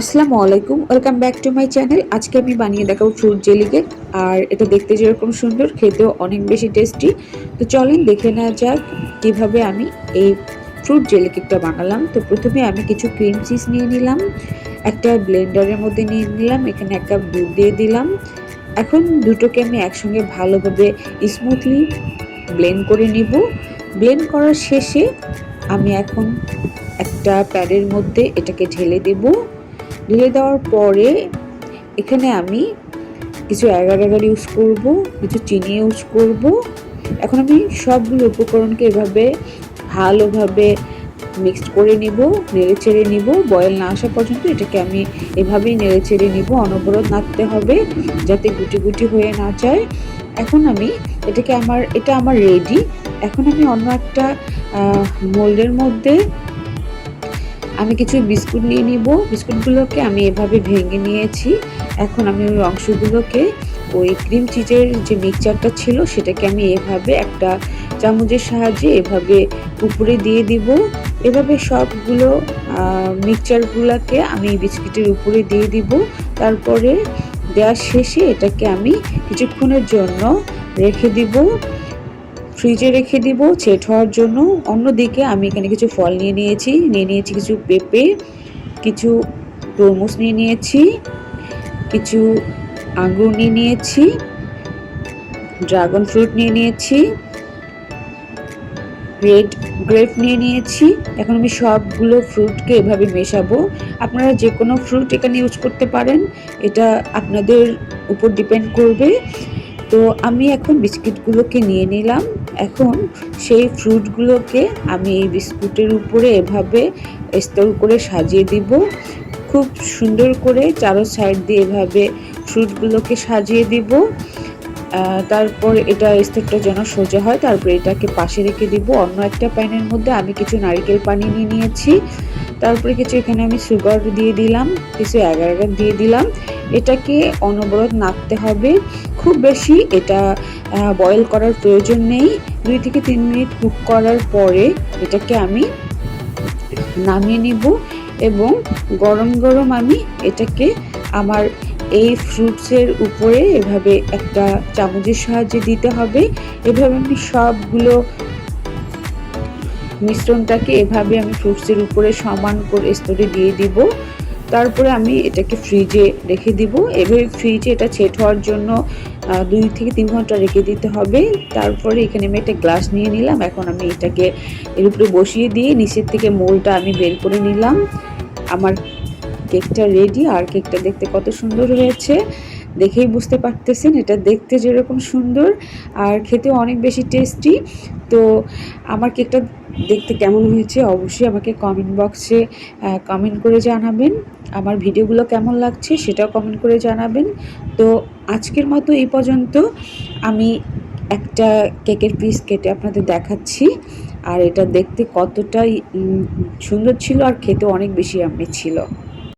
আসসালামু আলাইকুম, welcome back to my channel. আজকে আমি বানিয়ে দেখাবো ফ্রুট জেলি কেক, আর এটা দেখতে যেরকম সুন্দর, খেতেও অনেক বেশি টেস্টি। তো চলেন দেখে নেওয়া যাক কীভাবে আমি এই ফ্রুট জেলি কেকটা বানালাম। তো প্রথমে আমি কিছু ক্রিম চিজ নিয়ে নিলাম, একটা ব্লেন্ডারের মধ্যে নিয়ে নিলাম, এখানে এক কাপ দুধ দিয়ে দিলাম। এখন দুটোকে আমি একসঙ্গে ভালোভাবে স্মুথলি ব্লেন্ড করে নিব। ব্লেন্ড করার শেষে আমি এখন একটা প্যাডের মধ্যে এটাকে ঢেলে দেবো। ঢেলে দেওয়ার পরে এখানে আমি কিছু এগার এগার ইউজ করব, কিছু চিনি ইউজ করব। এখন আমি সবগুলো উপকরণকে এভাবে ভালোভাবে মিক্সড করে নিব, নেড়ে চেড়ে নিব। বয়েল না আসা পর্যন্ত এটাকে আমি এভাবেই নেড়ে চেড়ে নিব। অনবরত নাড়তে হবে যাতে গুটি গুটি হয়ে না যায়। এখন আমি এটাকে আমার, এটা আমার রেডি এখন আমি অন্য একটা মোল্ডের মধ্যে আমি কিছু বিস্কুট নিয়ে নিব। বিস্কুটগুলোকে আমি এভাবে ভেঙে নিয়েছি। এখন আমি ওই অংশগুলোকে, ওই ক্রিম চিজের যে মিক্সচারটা ছিল, সেটাকে আমি এভাবে একটা চামচের সাহায্যে এভাবে উপরে দিয়ে দিব। এভাবে সবগুলো মিক্সচারগুলোকে আমি বিস্কিটের উপরে দিয়ে দিব। তারপরে দেওয়ার শেষে এটাকে আমি কিছুক্ষণের জন্য রেখে দিব। ফ্রিজে রেখে দিব, সেট হওয়ার জন্য। অন্যদিকে আমি এখানে কিছু ফল নিয়ে নিয়েছি নিয়ে নিয়েছি কিছু পেঁপে, কিছু তরমুজ নিয়ে নিয়েছি, কিছু আঙ্গুর নিয়ে নিয়েছি, ড্রাগন ফ্রুট নিয়ে নিয়েছি, রেড গ্রেপ নিয়ে নিয়েছি। এখন আমি সবগুলো ফ্রুটকে এভাবে মেশাবো। আপনারা যে কোনো ফ্রুট এখানে ইউজ করতে পারেন। এটা আপনাদের উপর ডিপেন্ড করবে। তো আমি এখন বিস্কিটগুলোকে নিয়ে নিলাম। এখন সেই ফ্রুটগুলোকে আমি এই বিস্কুটের উপরে এভাবে স্তর করে সাজিয়ে দিব। খুব সুন্দর করে চারো সাইড দিয়ে এভাবে ফ্রুটগুলোকে সাজিয়ে দিব। তারপর এটা স্তরটা যেন সোজা হয়, তারপর এটাকে পাশে রেখে দিব। অন্য একটা প্যানের মধ্যে আমি কিছু নারিকেল পানি নিয়ে নিয়েছি। তারপরে কিছু এখানে আমি সুগার দিয়ে দিলাম, কিছু এগার দিয়ে দিলাম। এটাকে অনবরত নাড়তে হবে। খুব বেশি এটা বয়েল করার প্রয়োজন নেই। দুই থেকে তিন মিনিট কুক করার পরে এটাকে আমি নামিয়ে নিব এবং গরম গরম আমি এটাকে আমার এই ফ্রুটসের উপরে এভাবে একটা চামচের সাহায্যে দিতে হবে। এভাবে আমি সবগুলো মিশ্রণটাকে এভাবে আমি ফ্রুটসের উপরে সমান করে স্তরে দিয়ে দিব। তারপরে আমি এটাকে ফ্রিজে রেখে দিব। এভাবে ফ্রিজে এটা ছেট হওয়ার জন্য দুই থেকে তিন ঘণ্টা রেখে দিতে হবে। তারপরে এখানে আমি একটা গ্লাস নিয়ে নিলাম। এখন আমি এটাকে এর উপরে বসিয়ে দিয়ে নিচের থেকে মোলটা আমি বের করে নিলাম। আমার কেকটা রেডি আর কেকটা দেখতে কত সুন্দর হয়েছে। দেখেই বুঝতে পারতেছেন, এটা দেখতে যেরকম সুন্দর। আর খেতে অনেক বেশি টেস্টি তো আমার কেকটা দেখতে কেমন হয়েছে অবশ্যই আমাকে কমেন্ট বক্সে কমেন্ট করে জানাবেন। আমার ভিডিওগুলো কেমন লাগছে সেটাও কমেন্ট করে জানাবেন। তো আজকের মতো এই পর্যন্ত। আমি একটা কেকের পিস কেটে আপনাদের দেখাচ্ছি। আর এটা দেখতে কতটাই সুন্দর ছিল আর খেতে অনেক বেশি আমি ছিল।